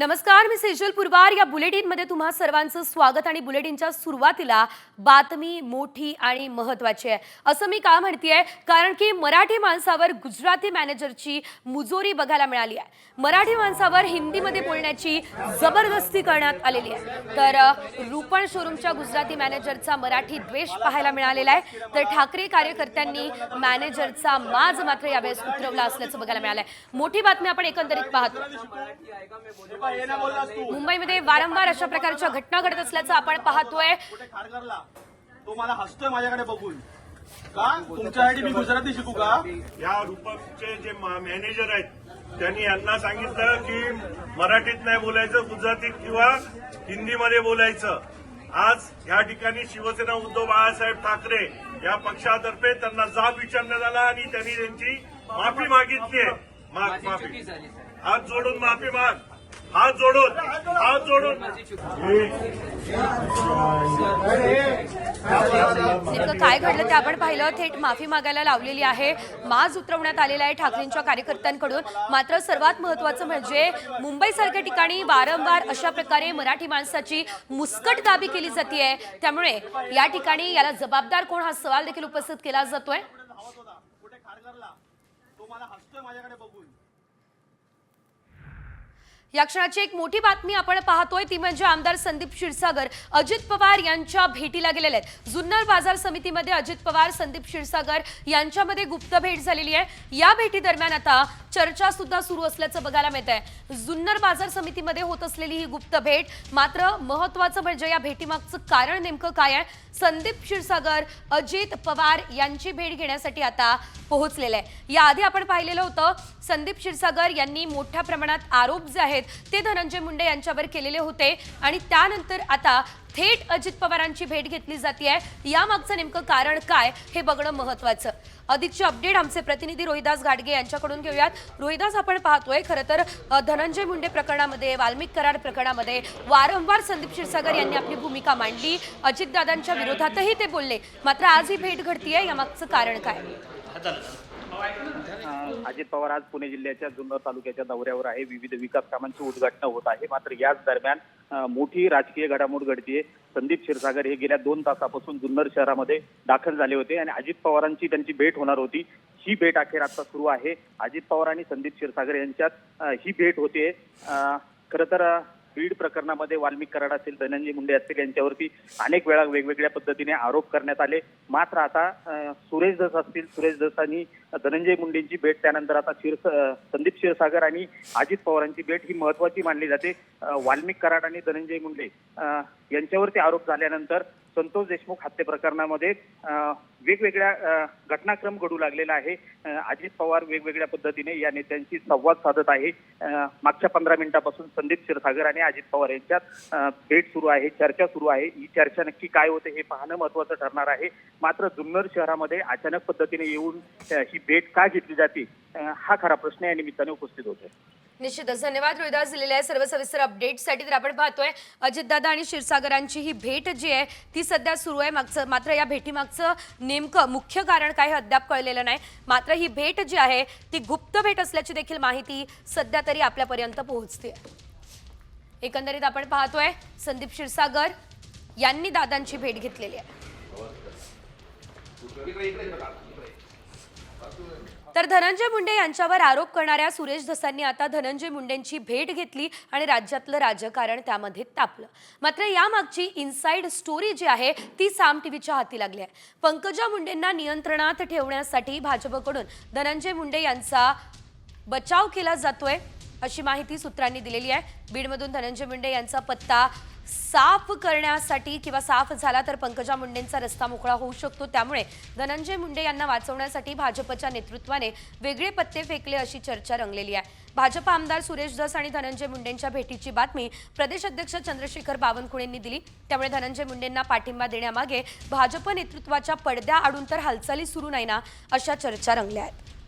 नमस्कार मी सेजल पुरवार. या बुलेटिनमध्ये तुम्हा सर्वांचं स्वागत आणि बुलेटिनच्या सुरुवातीला बातमी मोठी आणि महत्वाची आहे. असं मी का म्हणतेय? कारण की मराठी माणसावर गुजराती मॅनेजरची मुजोरी बघायला मिळाली आहे. मराठी माणसावर हिंदीमध्ये बोलण्याची जबरदस्ती करण्यात आलेली आहे. तर रुपण शोरूमच्या गुजराती मॅनेजरचा मराठी द्वेष पाहायला मिळालेला आहे. तर ठाकरे कार्यकर्त्यांनी मॅनेजरचा माज मात्र यावेळेस उतरवला असल्याचं बघायला मिळालं आहे मोठी बातमी आपण एकंदरीत पाहतो. मुंबईमध्ये वारंवार अशा प्रकारच्या घटना घडत असल्याचं आपण पाहतोय. तो मला हसतोय माझ्याकडे बघून. का? तुमच्यासाठी मी गुजराती शिकू का? या रूपकचे जे मॅनेजर आहेत त्यांनी यांना सांगितलं की मराठीत नाही बोलायचं गुजरातीत किंवा हिंदीमध्ये बोलायचं. आज या ठिकाणी शिवसेना उद्धव बाळासाहेब ठाकरे या पक्षातर्फे त्यांना जाब विचारण्यात आला आणि त्यांनी त्यांची माफी मागितली आहे. माग माफी. हात जोडून माफी माग. हात जोडून हात जोडून. नेमकं काय घडलं ते आपण पाहिलं. थेट माफी मागायला लावलेली आहे. माज उतरवण्यात आलेला आहे ठाकरेंच्या कार्यकर्त्यांकडून. मात्र सर्वात महत्वाचं म्हणजे मुंबईसारख्या ठिकाणी वारंवार अशा प्रकारे मराठी माणसाची मुस्कट दाबी केली जाते त्यामुळे या ठिकाणी याला जबाबदार कोण हा सवाल देखील उपस्थित केला जातोय धावत होता कुठे खारघरला तो मला हसतोय माझ्याकडे बघून या क्षणाची एक मोठी बातमी आपण पाहतोय ती म्हणजे आमदार संदीप क्षीरसागर. अजित पवार यांच्या भेटीला गेलेले आहेत. जुन्नर बाजार समितीमध्ये अजित पवार संदीप क्षीरसागर यांच्यामध्ये गुप्त भेट झालेली आहे. या भेटी दरम्यान आता चर्चा सुद्धा सुरू असल्याचं बघायला मिळत आहे जुन्नर बाजार समितीमध्ये होत असलेली ही गुप्त भेट मात्र महत्वाचं म्हणजे या भेटीमागचं कारण नेमकं काय आहे? संदीप क्षीरसागर अजित पवार यांची भेट घेण्यासाठी आता पोहोचलेलं आहे. याआधी आपण पाहिलेलं होतं संदीप क्षीरसागर यांनी मोठ्या प्रमाणात आरोप जे आहेत ते धनंजय मुंडे यांच्यावर केलेले होते आणि त्यानंतर आता थेट अजित पवारांची भेट घेतली जाते यामागचं नेमकं कारण काय हे बघणं महत्वाचं. अधिकचे अपडेट आमचे प्रतिनिधी रोहिदास गाडगे यांच्याकडून घेऊयात. रोहिदास आपण पाहतोय खरं तर धनंजय मुंडे प्रकरणामध्ये वाल्मिक कराड प्रकरणामध्ये वारंवार संदीप क्षीरसागर यांनी आपली भूमिका मांडली. अजितदादांच्या विरोधातही ते बोलले. मात्र आज ही भेट घडतीये. यामागचं कारण काय? अजित पवार आज पुणे जिल्ह्याच्या जुन्नर तालुक्याच्या दौऱ्यावर आहे. विविध विकास कामांची उद्घाटन होत आहे. मात्र याच दरम्यान मोठी राजकीय घडामोड घडतीये. संदीप क्षीरसागर हे गेल्या दोन तासापासून जुन्नर शहरामध्ये दाखल झाले होते आणि अजित पवारांची त्यांची भेट होणार होती. ही भेट अखेर आता सुरू आहे. अजित पवार आणि संदीप क्षीरसागर यांच्यात ही भेट होते खरं तर बीड प्रकरणामध्ये वाल्मिक कराड असेल धनंजय मुंडे असतील यांच्यावरती अनेक वेळा वेगवेगळ्या पद्धतीने आरोप करण्यात आले. मात्र आता सुरेश दस असतील सुरेश दस आणि धनंजय मुंडेंची भेट त्यानंतर आता क्षीर संदीप क्षीरसागर आणि अजित पवारांची भेट ही महत्वाची मानली जाते. वाल्मिक कराड आणि धनंजय मुंडे यांच्यावरती आरोप झाल्यानंतर संतोष देशमुख हत्ये प्रकरणामध्ये वेगवेगळ्या घटनाक्रम घडू लागलेला आहे. अजित पवार वेगवेगळ्या पद्धतीने या नेत्यांशी संवाद साधत आहे. मागच्या पंधरा मिनिटापासून संदीप क्षीरसागर आणि अजित पवार यांच्यात भेट सुरू आहे चर्चा सुरू आहे. ही चर्चा नक्की काय होते हे पाहणं महत्वाचं ठरणार आहे. मात्र जुन्नर शहरामध्ये अचानक पद्धतीने येऊन ही भेट का घेतली जाते हा खरा प्रश्न या निमित्ताने उपस्थित होतोय. निश्चितच. धन्यवाद. रोहिदास दिलेल्या आहे सर्व सविस्तर अपडेटसाठी तर आपण पाहतोय अजितदादा आणि क्षीरसागरांची ही भेट जी आहे ती सध्या सुरू आहे. मागचं मात्र या भेटीमागचं नेमकं मुख्य कारण काय हे अद्याप कळलेलं नाही. मात्र ही भेट जी आहे ती गुप्त भेट असल्याची देखील माहिती सध्या तरी आपल्यापर्यंत पोहोचते एकंदरीत आपण पाहतोय संदीप क्षीरसागर यांनी दादांची भेट घेतलेली आहे. तर धनंजय मुंडे यांच्यावर आरोप करणाऱ्या सुरेश धसांनी आता धनंजय मुंडेंची भेट घेतली आणि राज्यातलं राजकारण त्यामध्ये तापलं. मात्र यामागची इनसाइड स्टोरी जी आहे ती साम टीव्हीच्या हाती लागली आहे. पंकजा मुंडेंना नियंत्रणात ठेवण्यासाठी भाजपकडून धनंजय मुंडे यांचा बचाव केला जातोय. अशी माहिती सूत्रांनी दिलेली आहे. बीडमधून धनंजय मुंडे यांचा पत्ता साफ करण्यासाठी किंवा साफ झाला तर पंकजा मुंडेंचा रस्ता मोकळा होऊ शकतो. त्यामुळे धनंजय मुंडे यांना वाचवण्यासाठी भाजपच्या नेतृत्वाने वेगळे पत्ते फेकले अशी चर्चा रंगलेली आहे. भाजप आमदार सुरेश दस आणि धनंजय मुंडेंच्या भेटीची बातमी प्रदेश अध्यक्ष चंद्रशेखर बावनकुळेंनी दिली. त्यामुळे धनंजय मुंडेंना पाठिंबा देण्यामागे भाजप नेतृत्वाच्या पडद्या आडून तर हालचाली सुरू नाही ना अशा चर्चा रंगल्या आहेत.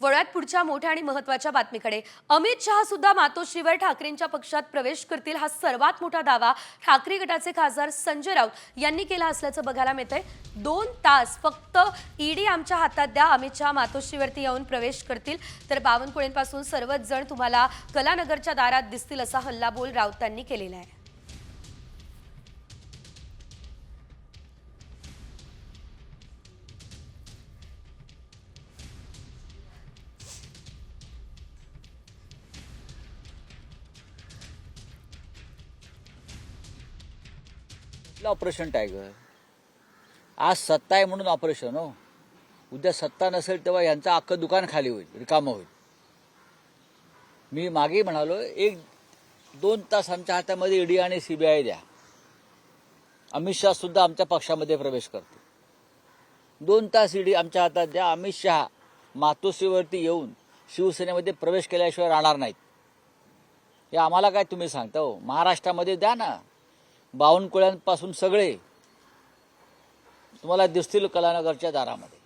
वळ्यात पुढच्या मोठ्या आणि महत्त्वाच्या बातमीकडे. अमित शहा सुद्धा मातोश्रीवर ठाकरेंच्या पक्षात प्रवेश करतील हा सर्वात मोठा दावा ठाकरे गटाचे खासदार संजय राऊत यांनी केला असल्याचं बघायला मिळतंय. दोन तास फक्त ईडी आमच्या हातात द्या अमित शहा मातोश्रीवरती येऊन प्रवेश करतील. तर बावनकुळेंपासून सर्वच जण तुम्हाला कलानगरच्या दारात दिसतील असा हल्लाबोल राऊतांनी केलेला आहे. इथलं ऑपरेशन टायगर? आज सत्ता आहे म्हणून ऑपरेशन हो. उद्या सत्ता नसेल तेव्हा यांचं अख्खं दुकान खाली होईल रिकामं होईल. मी मागे म्हणालो एक दोन तास आमच्या हातामध्ये ईडी आणि सीबीआय द्या. अमित शहा सुद्धा आमच्या पक्षामध्ये प्रवेश करते दोन तास ईडी आमच्या हातात द्या अमित शहा मातोश्रीवरती येऊन शिवसेनेमध्ये प्रवेश केल्याशिवाय राहणार नाहीत. हे आम्हाला काय तुम्ही सांगता हो? महाराष्ट्रामध्ये द्या ना. बावनकुळ्यांपासून सगळे तुम्हाला दिसतील कलानगरच्या दारामध्ये.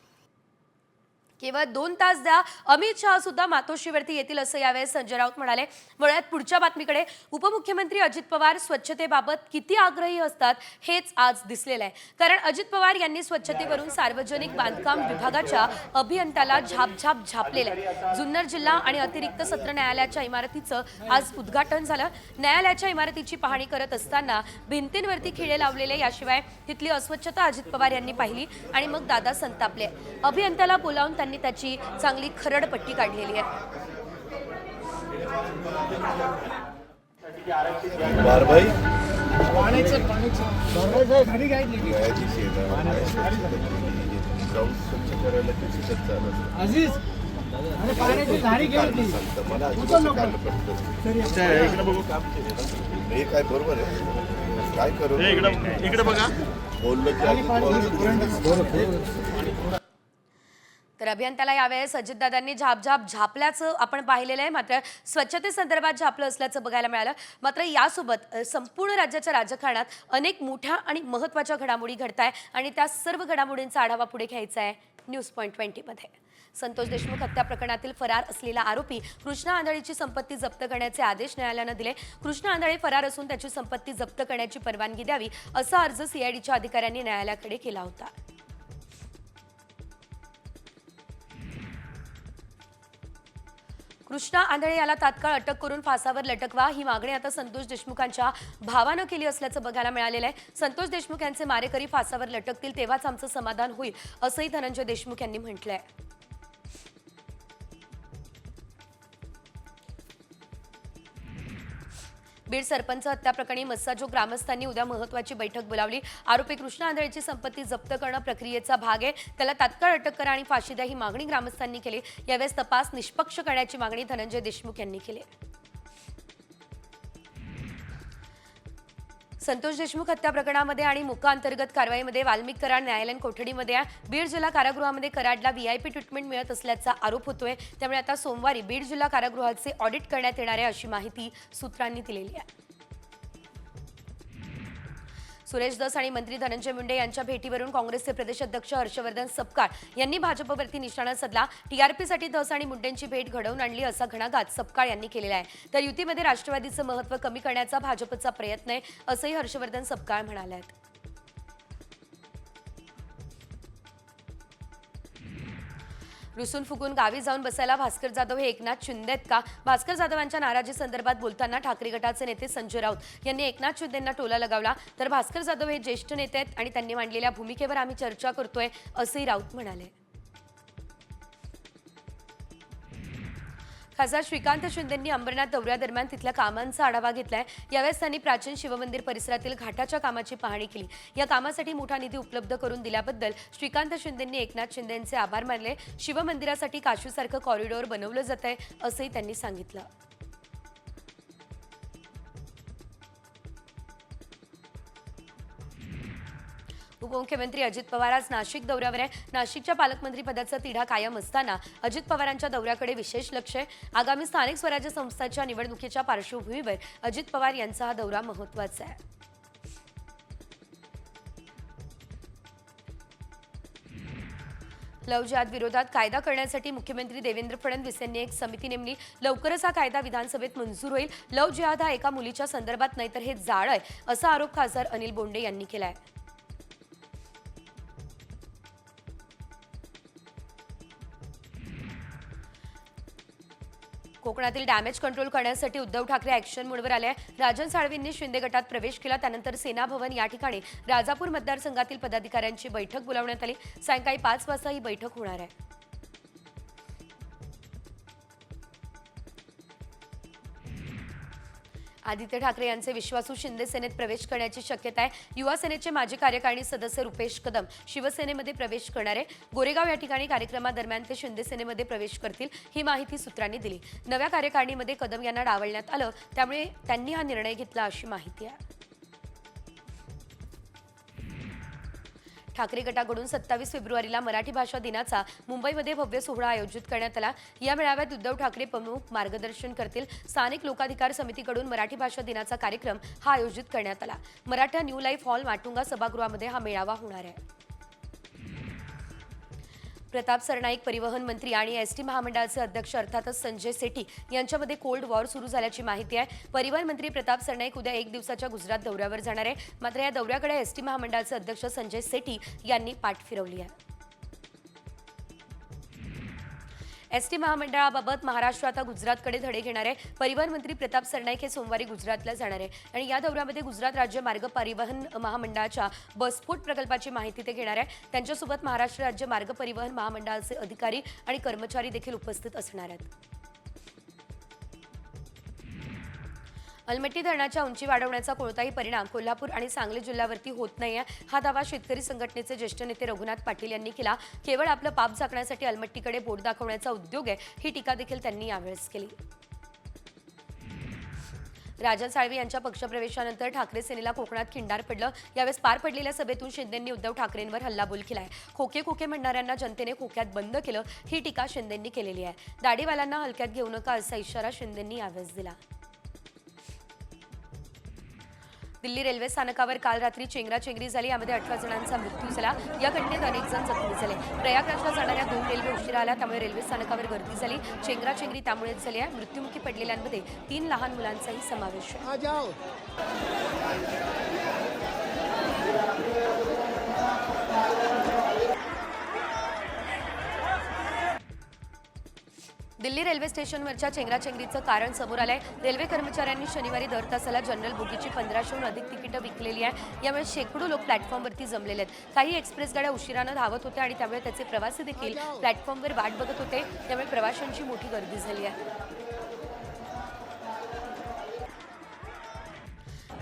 केवळ दोन तास द्या. अमित शहा सुद्धा मातोश्रीवरती येतील असं यावेळेस संजय राऊत म्हणाले. वळ्यात पुढच्या बातमीकडे उपमुख्यमंत्री अजित पवार स्वच्छतेबाबत किती आग्रही असतात हेच आज दिसलेलं आहे. कारण अजित पवार यांनी स्वच्छतेवरून सार्वजनिक बांधकाम विभागाच्या अभियंत्याला झापझाप झापलेलं आहे. जुन्नर जिल्हा आणि अतिरिक्त सत्र न्यायालयाच्या इमारतीचं आज उद्घाटन झालं. न्यायालयाच्या इमारतीची पाहणी करत असताना भिंतींवरती खिळे लावलेले याशिवाय तिथली अस्वच्छता अजित पवार यांनी पाहिली आणि मग दादा संतापले. अभियंत्याला बोलावून त्यांनी त्याची चांगली खरडपट्टी काढलेली आहे. हे काय बरोबर आहे? काय करू? इकडे बघा. बोललं की तर अभियंत्याला यावेळेस अजितदादांनी झापझाप झापल्याचं आपण पाहिलेलं आहे. मात्र स्वच्छतेसंदर्भात झापलं असल्याचं बघायला मिळालं. मात्र यासोबत संपूर्ण राज्याच्या राजकारणात अनेक मोठ्या आणि महत्त्वाच्या घडामोडी घडत आहे आणि त्या सर्व घडामोडींचा आढावा पुढे घ्यायचा आहे न्यूज पॉईंट ट्वेंटीमध्ये. संतोष देशमुख हत्या प्रकरणातील फरार असलेला आरोपी कृष्णा आंधळीची संपत्ती जप्त करण्याचे आदेश न्यायालयानं दिले. कृष्णा आंधळे फरार असून त्याची संपत्ती जप्त करण्याची परवानगी द्यावी असा अर्ज सीआयडीच्या अधिकाऱ्यांनी न्यायालयाकडे केला होता. कृष्णा आंधळे याला तात्काळ अटक करून फासावर लटकवा. ही मागणी आता संतोष देशमुखांच्या भावानं केली असल्याचं बघायला मिळालेलं आहे. संतोष देशमुख यांचे मारेकरी फासावर लटकतील तेव्हाच आमचं समाधान होईल असंही धनंजय देशमुख यांनी म्हटलंय. बीड सरपंच हत्या प्रकरणी मस्साजो ग्रामस्थांनी उद्या महत्वाची बैठक बोलावली. आरोपी कृष्णा आंधळेची संपत्ती जप्त करणं प्रक्रियेचा भाग आहे. त्याला तात्काळ अटक करा आणि फाशी द्या ही मागणी ग्रामस्थांनी केली. यावेळेस तपास निष्पक्ष करण्याची मागणी धनंजय देशमुख यांनी केली संतोष देशमुख हत्या प्रकरणामध्ये आणि मुका अंतर्गत कारवाईमध्ये वाल्मिक कराड न्यायालयीन कोठडीमध्ये आहे. बीड जिल्हा कारागृहामध्ये कराडला व्हीआयपी ट्रीटमेंट मिळत असल्याचा आरोप होतोय. त्यामुळे आता सोमवारी बीड जिल्हा कारागृहाचे ऑडिट करण्यात येणार आहे अशी माहिती सूत्रांनी दिलेली आहे. सुरेश दस आणि मंत्री धनंजय मुंडे यांच्या भेटीवरून काँग्रेसचे प्रदेशाध्यक्ष हर्षवर्धन सपकाळ यांनी भाजपवरती निशाणा साधला टीआरपीसाठी धस आणि मुंडेंची भेट घडवून आणली असा घणाघात सपकाळ यांनी केलेला आहे. तर युतीमध्ये राष्ट्रवादीचं महत्त्व कमी करण्याचा भाजपचा प्रयत्न आहे असंही हर्षवर्धन सपकाळ म्हणाले आहेत. रुसून फुगून गावी जाऊन बसायला भास्कर जाधव हे एकनाथ शिंदे आहेत का? भास्कर जाधवांच्या नाराजी संदर्भात बोलताना ठाकरे गटाचे नेते संजय राऊत यांनी एकनाथ शिंदेंना टोला लगावला. तर भास्कर जाधव हे ज्येष्ठ नेते आहेत आणि त्यांनी मांडलेल्या भूमिकेवर आम्ही चर्चा करतोय असंही राऊत म्हणाले. खासदार श्रीकांत शिंदेंनी अंबरनाथ दौऱ्यादरम्यान तिथल्या कामांचा आढावा घेतलाय. यावेळेस त्यांनी प्राचीन शिवमंदिर परिसरातील घाटाच्या कामाची पाहणी केली. या कामासाठी मोठा निधी उपलब्ध करून दिल्याबद्दल श्रीकांत शिंदेंनी एकनाथ शिंदेंचे आभार मानले. शिवमंदिरासाठी काशीसारखं कॉरिडॉर बनवलं जात आहे असंही त्यांनी सांगितलं. उपमुख्यमंत्री अजित पवार आज नाशिक दौऱ्यावर आहे. नाशिकच्या पालकमंत्री पदाचा तिढा कायम असताना अजित पवारांच्या दौऱ्याकडे विशेष लक्ष आहे. आगामी स्थानिक स्वराज्य संस्थांच्या निवडणुकीच्या पार्श्वभूमीवर अजित पवार यांचा हा दौरा महत्त्वाचा आहे. लवजात विरोधात कायदा करण्यासाठी मुख्यमंत्री देवेंद्र फडणवीस यांनी एक समिती नेमली. लवकरच हा कायदा विधानसभेत मंजूर होईल. लव जिहाद हा एका मुलीच्या संदर्भात नाही तर हे जाळ आहे असा आरोप खासदार अनिल बोंडे यांनी केला आहे कोकणातील डॅमेज कंट्रोल करण्यासाठी उद्धव ठाकरे ऍक्शन मोडवर आले राजन साळवींनी शिंदे गटात प्रवेश केला. त्यानंतर सेना भवन या ठिकाणी राजापूर मतदारसंघातील पदाधिकाऱ्यांची बैठक बोलावण्यात आली. सायंकाळी पाच वाजता ही बैठक होणार आहे. आदित्य ठाकरे यांचे विश्वासू शिंदे सेनेत प्रवेश करण्याची शक्यता आहे. युवा सेनेचे माजी कार्यकारिणी सदस्य रुपेश कदम शिवसेनेमध्ये प्रवेश करणार आहे. गोरेगाव या ठिकाणी कार्यक्रमादरम्यान ते शिंदे सेनेमध्ये प्रवेश करतील ही माहिती सूत्रांनी दिली. नव्या कार्यकारिणीमध्ये कदम यांना डावलण्यात आलं त्यामुळे त्यांनी हा निर्णय घेतला अशी माहिती आहे. ठाकरे गटाकडून सत्तावीस फेब्रुवारीला मराठी भाषा दिनाचा मुंबईमध्ये भव्य सोहळा आयोजित करण्यात आला. या मेळाव्यात उद्धव ठाकरे प्रमुख मार्गदर्शन करतील. स्थानिक लोकाधिकार समितीकडून मराठी भाषा दिनाचा कार्यक्रम हा आयोजित करण्यात आला. Maratha New Life Hall Matunga सभागृहामध्ये हा मेळावा होणार आहे. प्रताप सरनाईक परिवहन मंत्री आणि एस टी महामंडळाचे अध्यक्ष अर्थातच संजय सेठी यांच्यामध्ये कोल्ड वॉर सुरू झाल्याची माहिती आहे. परिवहन मंत्री प्रताप सरनाईक उद्या एक दिवसाच्या गुजरात दौऱ्यावर जाणार आहे. मात्र या दौऱ्याकडे एस टी महामंडळाचे अध्यक्ष संजय सेठी यांनी पाठ फिरवली आहे. एस टी महामंडळाबाबत महाराष्ट्र आता गुजरातकडे धडे घेणार आहे. परिवहन मंत्री प्रताप सरनाईक हे सोमवारी गुजरातला जाणार आहे. आणि या दौऱ्यामध्ये गुजरात राज्य मार्ग परिवहन महामंडळाच्या बसफोट प्रकल्पाची माहिती ते घेणार आहे. त्यांच्यासोबत महाराष्ट्र राज्य मार्ग परिवहन महामंडळाचे अधिकारी आणि कर्मचारी देखील उपस्थित असणार आहेत. अलमट्टी धरणाच्या उंची वाढवण्याचा कोणताही परिणाम कोल्हापूर आणि सांगली जिल्ह्यावरती होत नाहीये. हा दावा शेतकरी संघटनेचे ज्येष्ठ नेते रघुनाथ पाटील यांनी केला. केवळ आपलं पाप झाकण्यासाठी अलमट्टीकडे बोट दाखवण्याचा उद्योग आहे ही टीका देखील त्यांनी यावेळेस केली. राजन साळवी यांच्या पक्षप्रवेशानंतर ठाकरे सेनेला कोकणात खिंडार पडलं. यावेळेस पार पडलेल्या सभेतून शिंदेंनी उद्धव ठाकरेंवर हल्लाबोल केलाय. खोके खोके म्हणणाऱ्यांना जनतेने खोक्यात बंद केलं ही टीका शिंदेंनी केलेली आहे. दाढीवाल्यांना हलक्यात घेऊ नका असा इशारा शिंदेंनी यावेळेस दिला. दिल्ली रेल्वे स्थानकावर काल रात्री चेंगराचेंगरी झाली. यामध्ये अठरा जणांचा मृत्यू झाला. या घटनेत अनेक जण जखमी झाले. प्रयागराजला जाणाऱ्या दोन रेल्वे उशिरा आल्या त्यामुळे रेल्वे स्थानकावर गर्दी झाली. चेंगराचेंगरी त्यामुळेच झाली आहे. मृत्युमुखी पडलेल्यांमध्ये तीन लहान मुलांचाही समावेश आहे. दिल्ली रेल्वे स्टेशनवरच्या चेंगराचेंगरीचं कारण समोर आलंय. रेल्वे कर्मचाऱ्यांनी शनिवारी दर तासाला जनरल बोगीची पंधराशेहून अधिक तिकीटं विकलेली आहे यामुळे शेकडो लोक प्लॅटफॉर्मवरती जमलेले आहेत. काही एक्सप्रेस गाड्या उशिरानं धावत होत्या आणि त्यामुळे त्याचे प्रवासी देखील प्लॅटफॉर्मवर वाट बघत होते. त्यामुळे प्रवाशांची मोठी गर्दी झाली आहे.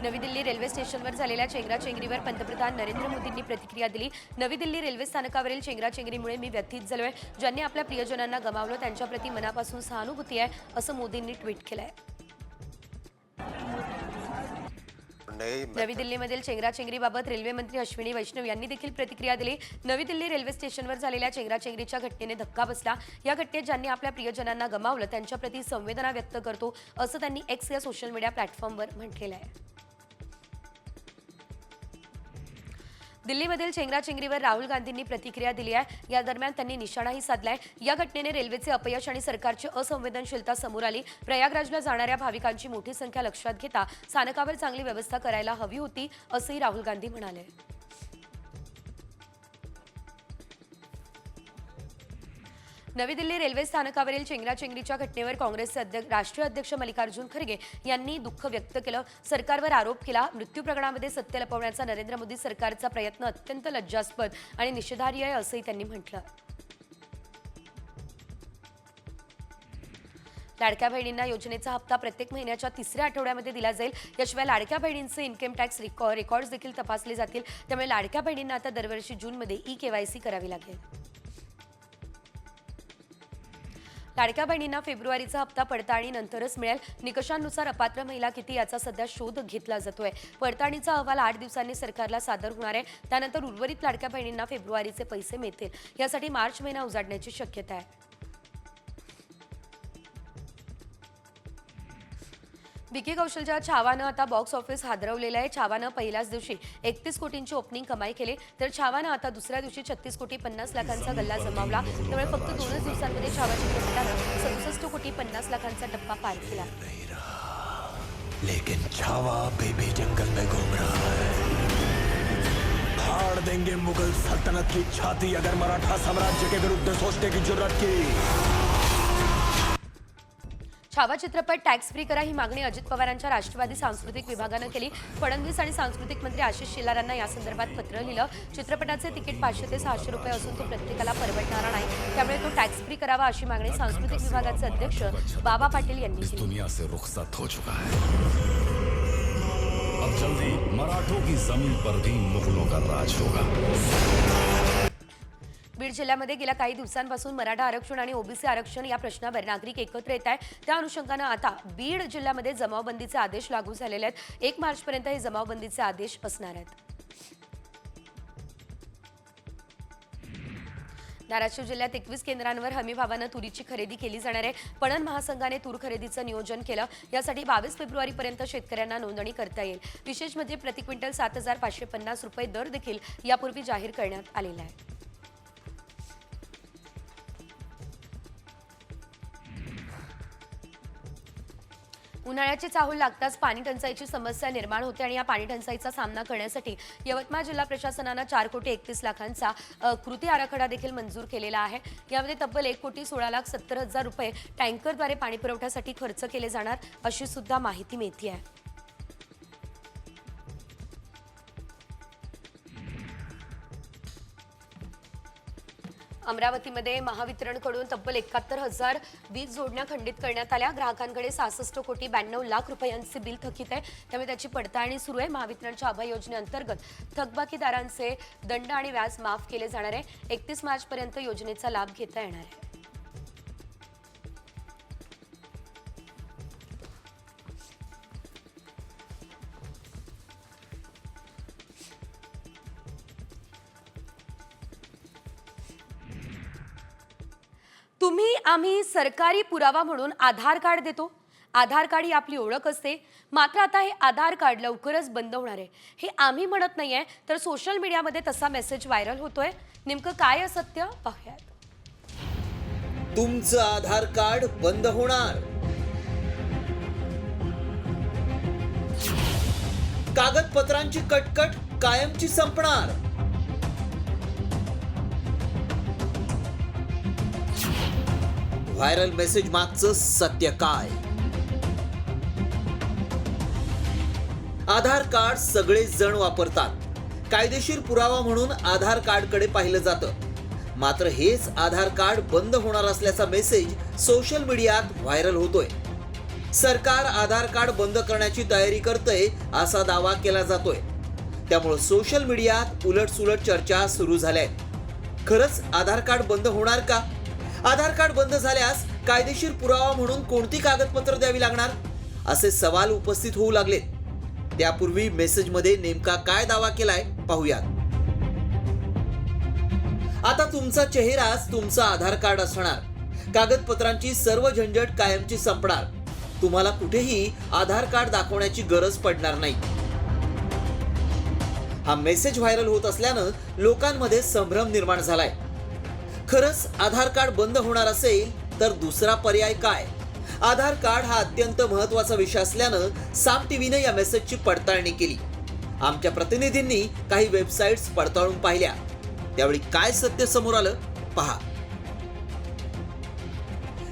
नवी दिल्ली रेल्वे स्टेशनवर झालेल्या चेंगराचेंगरीवर पंतप्रधान नरेंद्र मोदींनी प्रतिक्रिया दिली. नवी दिल्ली रेल्वे स्थानकावरील चेंगराचेंगरीमुळे मी व्यथित झालोय. ज्यांनी आपल्या प्रियजनांना गमावलं त्यांच्याप्रती मनापासून सहानुभूती आहे असं मोदींनी ट्विट केलंय. नवी दिल्लीमधील चेंगराचेंगरीबाबत रेल्वे मंत्री अश्विनी वैष्णव यांनी देखील प्रतिक्रिया दिली. नवी दिल्ली रेल्वे स्टेशनवर झालेल्या चेंगराचेंगरीच्या घटनेने धक्का बसला. या घटनेत ज्यांनी आपल्या प्रियजनांना गमावलं त्यांच्याप्रती संवेदना व्यक्त करतो असं त्यांनी एक्स या सोशल मीडिया प्लॅटफॉर्मवर म्हटलेलं आहे. दिल्लीमधील चेंगराचेंगरीवर राहुल गांधींनी प्रतिक्रिया दिली आहे. या दरम्यान त्यांनी निशाणाही साधलाय. या घटनेने रेल्वेचे अपयश आणि सरकारची असंवेदनशीलता समोर आली. प्रयागराजला जाणाऱ्या भाविकांची मोठी संख्या लक्षात घेता स्थानकावर चांगली व्यवस्था करायला हवी होती असंही राहुल गांधी म्हणाले. नवी दिल्ली रेल्वे स्थानकावरील चेंगराचेंगरीच्या घटनेवर काँग्रेसचे अध्यक्ष राष्ट्रीय अध्यक्ष मल्लिकार्जुन खरगे यांनी दुःख व्यक्त केलं. सरकारवर आरोप केला. मृत्यू प्रकरणामध्ये सत्य लपवण्याचा नरेंद्र मोदी सरकारचा प्रयत्न अत्यंत लज्जास्पद आणि निषेधार्ह आहे असंही त्यांनी म्हटलं. लाडक्या बहिणींना योजनेचा हप्ता प्रत्येक महिन्याच्या तिसऱ्या आठवड्यामध्ये दिला जाईल. याशिवाय लाडक्या बहिणींचे इन्कम टॅक्स रेकॉर्ड रेकॉर्ड्स देखील तपासले जातील. त्यामुळे लाडक्या बहिणींना आता दरवर्षी जूनमध्ये ई केवायसी करावी लागेल. लाडक्या बहिणींना फेब्रुवारीचा हप्ता पडताळणीनंतरच मिळेल. निकषांनुसार अपात्र महिला किती याचा सध्या शोध घेतला जातोय. पडताळणीचा अहवाल आठ दिवसांनी सरकारला सादर होणार आहे. त्यानंतर उर्वरित लाडक्या बहिणींना फेब्रुवारीचे पैसे मिळतील. यासाठी मार्च महिना उजाडण्याची शक्यता आहे. विकी कौशलच्या छावानं आता बॉक्स ऑफिस हादरवलेलं आहे. छावानं पहिल्याच दिवशी एकतीस कोटींची ओपनिंग कमाई केली. तर छावानं आता दुसऱ्या दिवशी छत्तीस कोटी पन्नास लाखांचा गल्ला जमावला. त्यामुळे फक्त दोनच दिवसांमध्ये छावा चित्रपटानं सदुसष्ट कोटी पन्नास लाखांचा टप्पा पार केला. लेकिन छावा बेबी जंगल में घूम रहा है। फाड़ देंगे मुगल सल्तनत की छाती अगर मराठा साम्राज्य के विरुद्ध सोचने की जरूरत की। छावा चित्रपट टॅक्स फ्री करा ही मागणी अजित पवारांच्या राष्ट्रवादी सांस्कृतिक विभागानं केली. फडणवीस आणि सांस्कृतिक मंत्री आशिष शेलार यांना या संदर्भात पत्र लिहिलं. चित्रपटाचे तिकीट पाचशे ते सहाशे रुपये असून तो प्रत्येकाला परवडणारा नाही. त्यामुळे तो टॅक्स फ्री करावा अशी मागणी सांस्कृतिक विभागाचे अध्यक्ष बाबा पाटील यांनी केली. हो अब जल्दी मराठों की जमीन पर भी मुगलों का राज होगा. बीड जिल्ह्यामध्ये गेल्या काही दिवसांपासून मराठा आरक्षण आणि ओबीसी आरक्षण या प्रश्नावर नागरिक एकत्र येत आहे त्या अनुषंगानं आता बीड जिल्ह्यामध्ये जमावबंदीचे आदेश लागू झालेले आहेत. एक मार्चपर्यंत हे जमावबंदीचे आदेश असणार आहेत. धाराशिव जिल्ह्यात एकवीस केंद्रांवर हमीभावानं तुरीची खरेदी केली जाणार आहे. पणन महासंघाने तूर खरेदीचं नियोजन केलं. यासाठी बावीस फेब्रुवारीपर्यंत शेतकऱ्यांना नोंदणी करता येईल. विशेष म्हणजे प्रति क्विंटल सात हजार पाचशे पन्नास रुपये दर देखील यापूर्वी जाहीर करण्यात आलेला आहे. उन्हाळ्याची चाहूल लागताच पाणी टंचाईची समस्या निर्माण होते आणि या पाणी टंचाईचा सामना करण्यासाठी यवतमाळ जिल्हा प्रशासनानं चार कोटी एकतीस लाखांचा कृती आराखडा देखील मंजूर केलेला आहे. यामध्ये तब्बल एक कोटी सोळा लाख सत्तर हजार रुपये टँकरद्वारे पाणी पुरवठ्यासाठी खर्च केले जाणार अशी सुद्धा माहिती मिळते आहे अमरावतीमध्ये महावितरणकडून तब्बल एकाहत्तर हजार वीज जोडण्या खंडित करण्यात आल्या. ग्राहकांकडे सहासष्ट कोटी ब्याण्णव लाख रुपयांचे बिल थकीत आहे. त्यामुळे त्याची पडताळणी सुरू आहे. महावितरणच्या अभय योजनेअंतर्गत थकबाकीदारांचे दंड आणि व्याज माफ केले जाणार आहे. एकतीस मार्चपर्यंत योजनेचा लाभ घेता येणार आहे. आम्ही सरकारी पुरावा म्हणून आधार कार्ड देतो. आधार कार्ड ही आपली ओळख असते. मात्र आता हे आधार कार्ड लवकरच बंद होणार आहे. हे आम्ही म्हणत नाही आहे तर सोशल मीडियामध्ये तसा मेसेज व्हायरल होतोय. नेमकं काय असत्य पाहूयात. तुमचं आधार कार्ड बंद होणार. कागदपत्रांची कटकट कायमची संपणार. व्हायरल मेसेज मागचं सत्य काय? आधार कार्ड सगळे जण वापरतात. कायदेशीर पुरावा म्हणून आधार कार्डकडे पाहिलं जातं. मात्र हेच आधार कार्ड बंद होणार असल्याचा मेसेज सोशल मीडियात व्हायरल होतोय. सरकार आधार कार्ड बंद करण्याची तयारी करतंय असा दावा केला जातोय. त्यामुळे सोशल मीडियात उलटसुलट चर्चा सुरू झाल्या आहेत खरंच आधार कार्ड बंद होणार का? आधार कार्ड बंद झाल्यास कायदेशीर पुरावा म्हणून कोणती कागदपत्र द्यावी लागणार? असे सवाल उपस्थित होऊ लागलेत. त्यापूर्वी मेसेजमध्ये नेमका काय दावा केलाय पाहूयात. आता तुमचा चेहराच तुमचा आधार कार्ड असणार. कागदपत्रांची सर्व झंझट कायमची संपणार. तुम्हाला कुठेही आधार कार्ड दाखवण्याची गरज पडणार नाही. हा मेसेज व्हायरल होत असल्यानं लोकांमध्ये संभ्रम निर्माण झालाय. खरंच आधार कार्ड बंद होणार असेल तर दुसरा पर्याय काय? आधार कार्ड हा अत्यंत महत्त्वाचा विषय असल्यानं साम टीव्हीनं या मेसेजची पडताळणी केली. आमच्या प्रतिनिधींनी काही वेबसाईट्स पडताळून पाहिल्या. त्यावेळी काय सत्य समोर आलं? पहा.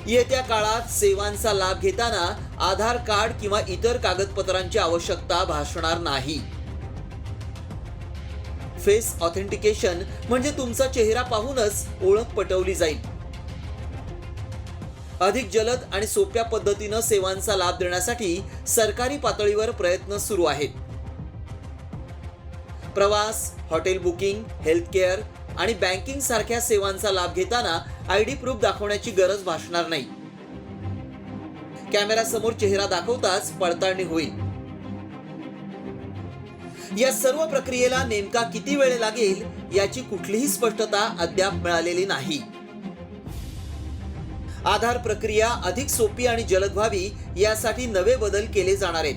येत्या काळात सेवांचा लाभ घेताना आधार कार्ड किंवा इतर कागदपत्रांची आवश्यकता भासणार नाही. फेस ऑथेंटिकेशन म्हणजे तुमचा चेहरा पाहूनच ओळख पटवली जाईल. अधिक जलद आणि सोप्या पद्धतीनं सेवांचा लाभ देण्यासाठी सरकारी पातळीवर प्रयत्न सुरू आहेत. प्रवास हॉटेल बुकिंग हेल्थ केअर आणि बँकिंग सारख्या सेवांचा लाभ घेताना आय डी प्रूफ दाखवण्याची गरज भासणार नाही. कॅमेऱ्यासमोर चेहरा दाखवताच पडताळणी होईल. या सर्व प्रक्रियेला नेमका किती वेळ लागेल याची कुठलीही स्पष्टता अद्याप मिळालेली नाही. आधार प्रक्रिया अधिक सोपी आणि जलद व्हावी यासाठी नवे बदल केले जाणार आहेत.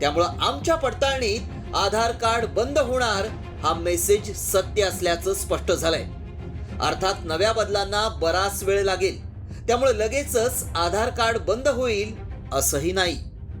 त्यामुळं आमच्या पडताळणीत आधार कार्ड बंद होणार हा मेसेज सत्य असल्याचं स्पष्ट झालंय. अर्थात नव्या बदलांना बराच वेळ लागेल. त्यामुळे लगेचच आधार कार्ड बंद होईल असंही नाही.